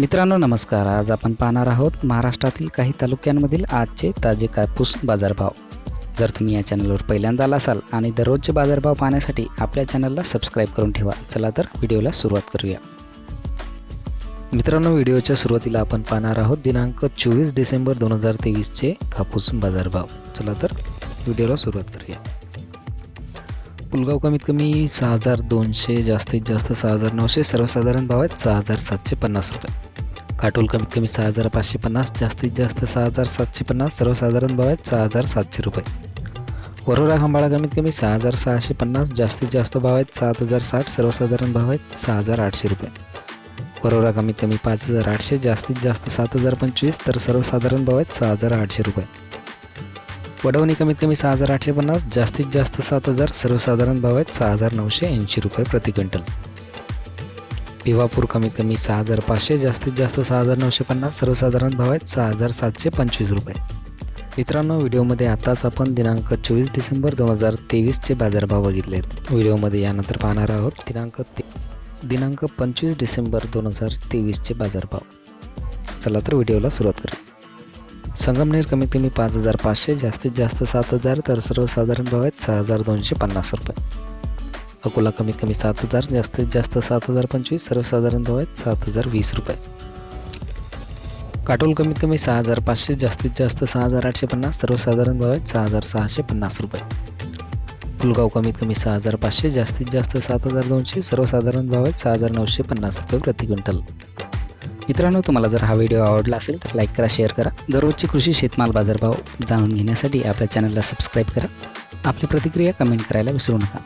मित्रांनो नमस्कार. आज आपण पाहणार आहोत महाराष्ट्रातील काही तालुक्यांमधील आजचे ताजे कापूस बाजारभाव. जर तुम्ही या चॅनलवर पहिल्यांदा आला असाल आणि दररोजचे बाजारभाव पाहण्यासाठी आपल्या चॅनलला सबस्क्राईब करून ठेवा. चला तर व्हिडिओला सुरुवात करूया. मित्रांनो व्हिडिओच्या सुरुवातीला आपण पाहणार आहोत दिनांक चोवीस डिसेंबर दोन हजार तेवीसचे कापूस बाजारभाव. चला तर व्हिडिओला सुरुवात करूया. पुलगाव कमीत कमी सहा हजार दोनशे जास्तीत जास्त सहा हजार नऊशे सर्वसाधारण भाव आहेत सहा हजार सातशे पन्नास रुपये. काटोल कमीत कमी सहा हजार पाचशे पन्नास जास्तीत जास्त सहा हजार सातशे पन्नास सर्वसाधारण भाव आहेत सहा हजार सातशे रुपये. वरोरा खंबाळा कमीत कमी सहा हजार सहाशे पन्नास जास्तीत जास्त भाव आहेत सात हजार साठ सर्वसाधारण भाव आहेत सहा हजार आठशे रुपये. वरोरा कमीत कमी पाच हजार आठशे जास्तीत जास्त सात हजार पंचवीस तर सर्वसाधारण भाव आहेत सहा हजार आठशे रुपये. वडवणी कमीत कमी सहा हजार आठशे पन्नास जास्तीत जास्त सात हजार सर्वसाधारण भाव आहेत सहा हजार नऊशे ऐंशी रुपये प्रति क्विंटल. भिवापूर कमीत कमी सहा हजार पाचशे जास्तीत जास्त सहा हजार नऊशे पन्नास सर्वसाधारण भाव आहेत सहा हजार सातशे पंचवीस रुपये. मित्रांनो व्हिडिओमध्ये आताच आपण दिनांक चोवीस डिसेंबर दोन हजार तेवीसचे बाजारभाव बघितले आहेत व्हिडिओमध्ये यानंतर पाहणार आहोत दिनांक ते दिनांक पंचवीस डिसेंबर दोन हजार तेवीसचे बाजारभाव. चला तर व्हिडिओला सुरुवात करू. संगमनेर कमीत कमी पाच हजार पाचशे जास्तीत जास्त सात हजार तर सर्वसाधारण भाव आहेत सहा हजार दोनशे पन्नास रुपये. अकोला कमीत कमी सात हजार जास्तीत जास्त सात हजार पंचवीस सर्वसाधारण भाव आहेत सात हजार वीस रुपये. काटोल कमीत कमी सहा हजार पाचशे जास्तीत जास्त सहा हजार आठशे पन्नास सर्वसाधारण भाव आहेत सहा हजार सहाशे पन्नास रुपये. पुलगाव कमीत कमी सहा हजार पाचशे जास्तीत जास्त सात हजार दोनशे सर्वसाधारण भाव आहेत सहा हजार नऊशे पन्नास रुपये प्रति क्विंटल. मित्रांनो तुम्हाला जर हा व्हिडिओ आवडला असेल तर लाईक करा शेअर करा. दररोजचे कृषी शेतमाल बाजारभाव जाणून घेण्यासाठी आपल्या चॅनलला सबस्क्राईब करा. आपली प्रतिक्रिया कमेंट करायला विसरू नका.